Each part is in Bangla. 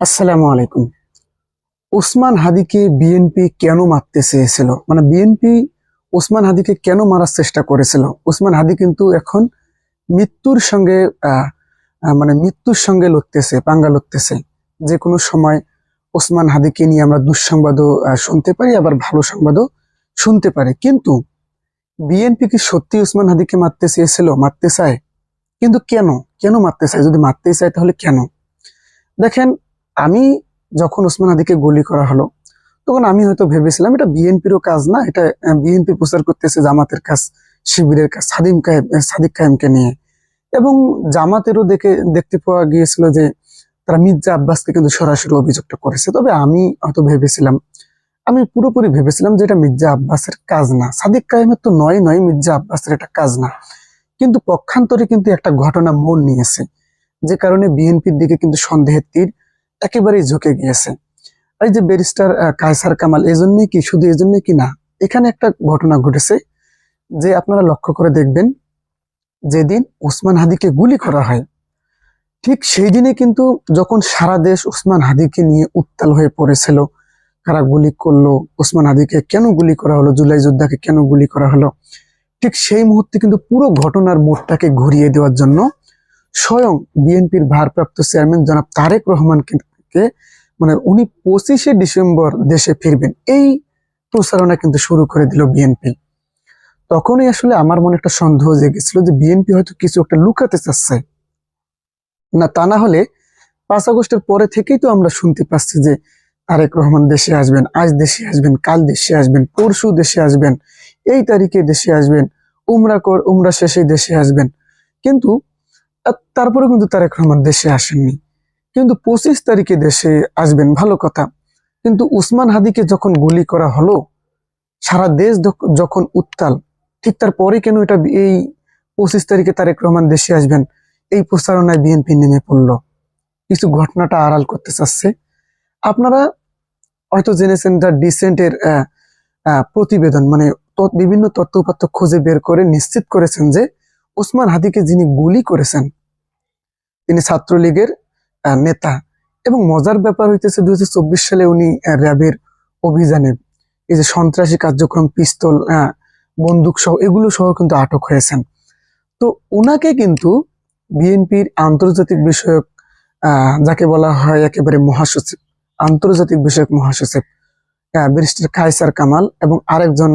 আসসালামু আলাইকুম। ওসমান হাদিকে বিএনপি কেন মারতে চেয়েছিল? মানে বিএনপি ওসমান হাদিকে কেন মারার চেষ্টা করেছিল? ওসমান হাদি কিন্তু এখন মৃত্যুর সঙ্গে মানে মৃত্যুর সঙ্গে লড়তেছে, পাঙ্গা লড়তেছে। যে কোনো সময় ওসমান হাদিকে নিয়ে আমরা দুঃসংবাদও শুনতে পারি, আবার ভালো সংবাদও শুনতে পারি। কিন্তু বিএনপি কি সত্যি ওসমান হাদিকে মারতে চেয়েছিল? মারতে চায়? কিন্তু কেন? কেন মারতে চায়? যদি মারতেই চায় তাহলে কেন? দেখেন আমি যখন ওসমান আদিকে গুলি করা হলো, তখন আমি হয়তো ভেবেছিলাম, এটা বিএনপিরও কাজ না, এটা বিএনপি প্রচার করতেছে জামাতের কাজ, শিবিরের কাজ, সাদিম কায়েম সাদিক কায়েমকে নিয়ে। এবং জামাতেরও দেখে, দেখতে পাওয়া গিয়েছিল যে তারা মির্জা আব্বাসকে কিন্তু সরাসরি অভিযোগটা করেছে। তবে আমি হয়তো ভেবেছিলাম, আমি পুরোপুরি ভেবেছিলাম যে এটা মির্জা আব্বাসের কাজ না। সাদিক কায়েমের তো নয় নয় মির্জা আব্বাসের এটা কাজ না। কিন্তু পক্ষান্তরে কিন্তু একটা ঘটনা মোড় নিয়েছে, যে কারণে বিএনপির দিকে কিন্তু সন্দেহের তীর। একেবারেই ঝুঁকে গিয়েছে। এই যে ব্যারিস্টার কায়সার কামাল এজন্যই কি, শুধু এজন্যই কি না, এখানে একটা ঘটনা ঘটেছে যে আপনারা লক্ষ্য করে দেখবেন, যেদিন ওসমান হাদিকে গুলি করা হয়, ঠিক সেই দিনে কিন্তু যখন সারা দেশ ওসমান হাদিকে নিয়ে উত্তাল হয়ে পড়েছিল, কারা গুলি করল, ওসমান হাদিকে কেন গুলি করা হলো জুলাই যোদ্ধাকে কেন গুলি করা হলো, ঠিক সেই মুহূর্তে কিন্তু পুরো ঘটনার মোড়টাকে ঘুরিয়ে দেওয়ার জন্য স্বয়ং বিএনপির ভারপ্রাপ্ত চেয়ারম্যান জনাব তারেক রহমানকে কে মানে উনি পঁচিশে ডিসেম্বর দেশে ফিরবেন। এই প্রচারণা কিন্তু শুরু করে দিল বিএনপি। তখনই আসলে আমার মনে একটা সন্দেহ জেগেছিল যে বিএনপি হয়তো কিছু একটা লুকাতে চাচ্ছে। না, তা না হলে পাঁচ আগস্টের পরে থেকেই তো আমরা শুনতে পাচ্ছি যে তারেক রহমান দেশে আসবেন, আজ দেশে আসবেন, কাল দেশে আসবেন, পরশু দেশে আসবেন, এই তারিখে দেশে আসবেন, উমরা কর, উমরা শেষে দেশে আসবেন। কিন্তু তারপরে কিন্তু তারেক রহমান দেশে আসেননি। কিন্তু পঁচিশ তারিখে দেশে আসবেন, ভালো কথা। কিন্তু উসমান হাদিকে যখন গুলি করা হলো, সারা দেশ যখন উত্তাল, ঠিক তারপরে কেন এটা এই পঁচিশ তারিখে তারেক রহমান দেশে আসবেন? এই প্রচারণায় বিএনপি নেমে পড়ল। কিছু ঘটনাটা আড়াল করতে চাচ্ছে। আপনারা হয়তো জেনেছেন দ্য ডিসেন্টের প্রতিবেদন মানে বিভিন্ন তথ্য উপাত্ত খুঁজে বের করে নিশ্চিত করেছেন যে ওসমান হাদিকে যিনি গুলি করেছেন, তিনি ছাত্রলীগের নেতা। এবং মজার ব্যাপার হইতেছে দুই হাজার চব্বিশ সালে উনি র্যাবের অভিযানে এই যে সন্ত্রাসী কার্যক্রম, পিস্তল বন্দুক সহ, এগুলো সহ কিন্তু আটক হয়েছেন। তো ওনাকে কিন্তু বিএনপির আন্তর্জাতিক বিষয়ক যাকে বলা হয় একেবারে মহাসচিব, আন্তর্জাতিক বিষয়ক মহাসচিব ব্যারিস্টার কায়সার কামাল এবং আরেকজন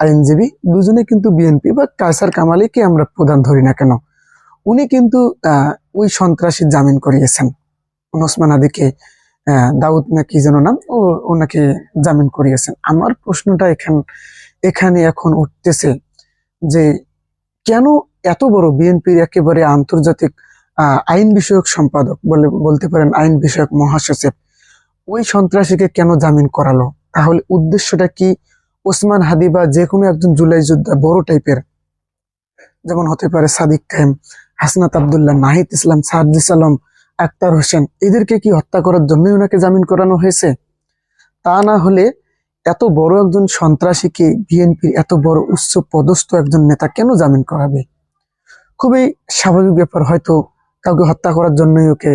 আইনজীবী, দুজনে কিন্তু বিএনপি বা কায়সার কামালিকে আমরা প্রধান ধরি না কেন। উনি কিন্তু ওই সন্ত্রাসী জামিন করিয়েছেন। ওসমান আদিকে দাউদ না কি যেন নাম, ও, ওনাকে জামিন করিয়েছেন। আমার প্রশ্নটা এখান, এখানে এখন উঠতেছে যে কেন এত বড় বিএনপির একেবারে আন্তর্জাতিক আইন বিষয়ক সম্পাদক বলে বলতে পারেন আইন বিষয়ক মহাসচিব, ওই সন্ত্রাসীকে কেন জামিন করালো? তাহলে উদ্দেশ্যটা কি ওসমান হাদি বা যে কোনো একজন জুলাই যোদ্ধা বড় টাইপের যেমন হতে পারে সাদিক কায়েম হাসনাত আবদুল্লাহ, নাহিদ ইসলাম সার্জিস আলম আক্তার হোসেন, এদেরকে কি হত্যা করার জন্যই ওনাকে জামিন করানো হয়েছে? তা না হলে এত বড় একজন সন্ত্রাসীকে বিএনপির এত বড় উচ্চ পদস্থ একজন নেতা কেন জামিন করাবে? খুবই স্বাভাবিক ব্যাপার, হয়তো কাউকে হত্যা করার জন্যই ওকে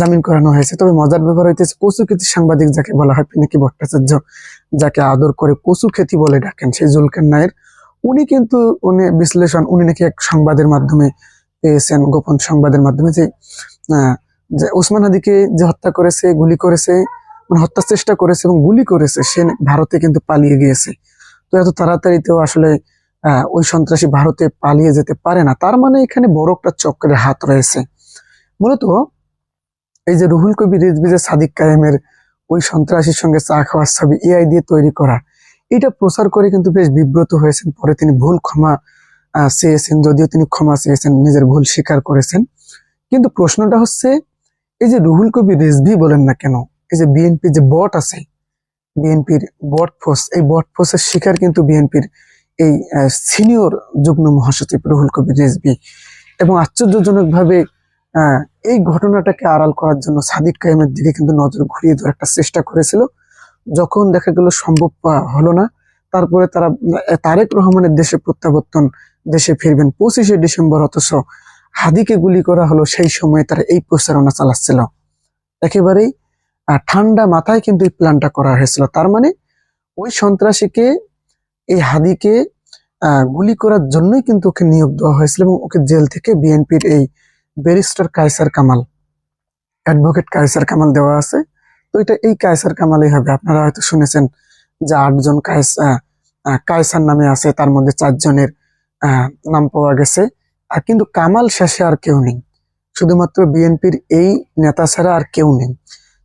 জামিন করানো হয়েছে। তবে মজার ব্যাপার হইতেছে, কচু খেতি সাংবাদিক যাকে বলা হয়, পিনাকি ভট্টাচার্য, যাকে আদর করে কচু খেতি বলে ডাকেন, সেই জুলকার নায়ের, উনি কিন্তু উনি বিশ্লেষণ, উনি নাকি এক সংবাদের মাধ্যমে পেয়েছেন গোপন সংবাদের মাধ্যমে যে ওসমান হাদিকে যে হত্যা করেছে, গুলি করেছে মানে হত্যার চেষ্টা করেছে এবং গুলি করেছে, সে ভারতে কিন্তু পালিয়ে গিয়েছে। তো এত তাড়াতাড়িতেও আসলে ওই সন্ত্রাসী ভারতে পালিয়ে যেতে পারে না। তার মানে এখানে বড় একটা চক্রের হাত রয়েছে। মূলত এই যে রুহুল কবি রিজবি যে সাদিক কায়েমের ওই সন্ত্রাসীর সঙ্গে চা খাওয়ার ছবি এআই দিয়ে তৈরি করা, এটা প্রচার করে কিন্তু বেশ বিব্রত হয়েছেন। পরে তিনি ভুল ক্ষমা চেয়েছেন, যদিও তিনি ক্ষমা চেয়েছেন, নিজের ভুল স্বীকার করেছেন। কিন্তু প্রশ্নটা হচ্ছে, এই যে রুহুল কবি রিজভি বলেন না কেন, এই যে বিএনপি যে বট আছে, বিএনপির বট ফোর্স, এই বট ফোর্সের শিকার কিন্তু বিএনপির এই সিনিয়র যুগ্ম মহাসচিব রুহুল কবির রিজভি। এবং আশ্চর্যজনকভাবে এই ঘটনাটাকে আড়াল করার জন্য সাদিক কায়েমের দিকে কিন্তু নজর ঘুরিয়ে দেওয়ার একটা চেষ্টা করেছিল। যখন দেখা গেল সম্ভব হলো না, তারপরে তারা তারেক রহমানের দেশে প্রত্যাবর্তন দেশে ফিরবেন। পঁচিশে ডিসেম্বর অথচ হাদিকে গুলি করা হলো, সেই সময় তারা এই প্রচারণা চালাচ্ছিল। একেবারেই ঠান্ডা মাথায় কিন্তু এই প্ল্যানটা করা হয়েছিল। তার মানে ওই সন্ত্রাসীকে, এই হাদিকে গুলি করার জন্যই কিন্তু ওকে নিয়োগ দেওয়া হয়েছিল এবং ওকে জেল থেকে বিএনপির এই ব্যারিস্টার কায়সার কামাল, অ্যাডভোকেট কায়সার কামাল দেওয়া আছে। তো এটা এই কায়সার কামালই হবে। আপনারা হয়তো শুনেছেন যে আটজন কায়স কায়সার নামে আছে, তার মধ্যে চারজনের নাম পাওয়া গেছে। আর কিন্তু কামাল শেষে আর কেউ নেই। শুধুমাত্র বিএনপির এই নেতা ছাড়া আর কেউ নেই।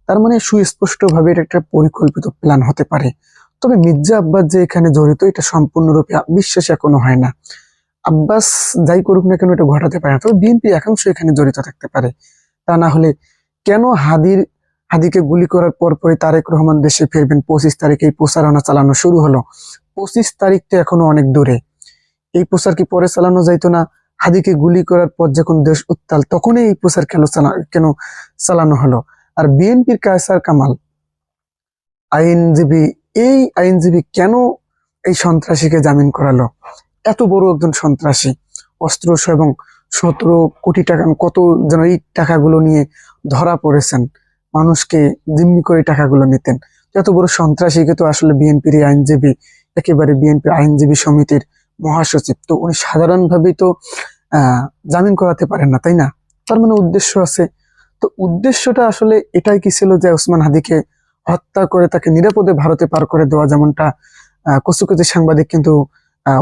তার মানে সুস্পষ্টভাবে এটা একটা পরিকল্পিত প্ল্যান হতে পারে। তবে মির্জা আব্বাস যে এখানে জড়িত, এটা সম্পূর্ণরূপে বিশ্বাস এখনও হয় না। আব্বাস যাই করুক না কেন, এটা ঘটাতে পারে না। তবে বিএনপি একাংশ এখানে জড়িত থাকতে পারে। তা না হলে কেন হাদির, হাদিকে গুলি করার পর পরে তারেক রহমান দেশে ফিরবেন? পঁচিশ তারিখে এই প্রচারণা চালানো শুরু হলো। পঁচিশ তারিখ তো এখনও অনেক দূরে। এই প্রচার কি পরে চালানো যাইতো না। হাদিকে গুলি করার পর যখন দেশ উত্তাল, তখনই এই প্রচার কেন কেন চালানো হলো? আর বিএনপির কায়সার কামাল, আইনজীবী, এই আইনজীবী কেন এই সন্ত্রাসীকে জামিন করালো? এত বড় একজন সন্ত্রাসী, অস্ত্র এবং সতেরো কোটি টাকা, কত যেন এই টাকাগুলো নিয়ে ধরা পড়েছেন। মানুষকে জিম্মি করে টাকাগুলো নিতেন। এত বড় সন্ত্রাসীকে তো আসলে বিএনপির আইনজীবী, একেবারে বিএনপির আইনজীবী সমিতির মহাসচিব। তো উনি সাধারণভাবেই তো জামিন করাতে পারেন না তাই না? তার মানে উদ্দেশ্য আছে। তো উদ্দেশ্যটা আসলে এটাই কি ছিল যে ওসমান হাদিকে হত্যা করে তাকে নিরাপদে ভারতে পার করে দেওয়া যেমনটা আহ, কচু কচু সাংবাদিক কিন্তু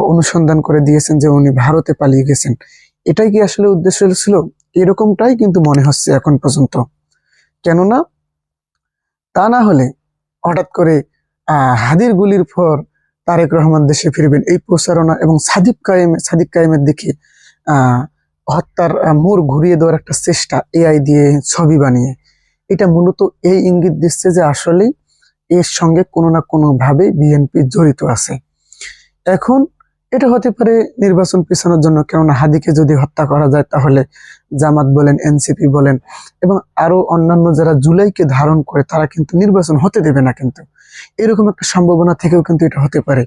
অনুসন্ধান করে দিয়েছেন যে উনি ভারতে পালিয়ে গেছেন। এটাই কি আসলে উদ্দেশ্য ছিল? এরকমটাই কিন্তু মনে হচ্ছে এখন পর্যন্ত। কেননা তা না হলে হঠাৎ করে আহ হাদির গুলির পর তারেক রহমান দেশে ফিরবেন। এই প্রচারণা এবং সাদিক কায়েম, সাদিক কায়েমের দিকে হত্যার মোর মোড় ঘুরিয়ে দেওয়ার একটা চেষ্টা এআই দিয়ে ছবি বানিয়ে। এটা মূলত এই ইঙ্গিত দিচ্ছে যে আসলেই এর সঙ্গে কোনো না কোনোভাবে বিএনপি জড়িত আছে। এখন এটা হতে পারে নির্বাচন পেছানোর জন্য কেননা হাদিকে যদি হত্যা করা যায়, তাহলে জামাত বলেন, এনসিপি বলেন এবং আরও অন্যান্য যারা জুলাইকে ধারণ করে, তারা কিন্তু নির্বাচন হতে দেবে না কিন্তু। এরকম একটা সম্ভাবনা থেকেও কিন্তু এটা হতে পারে।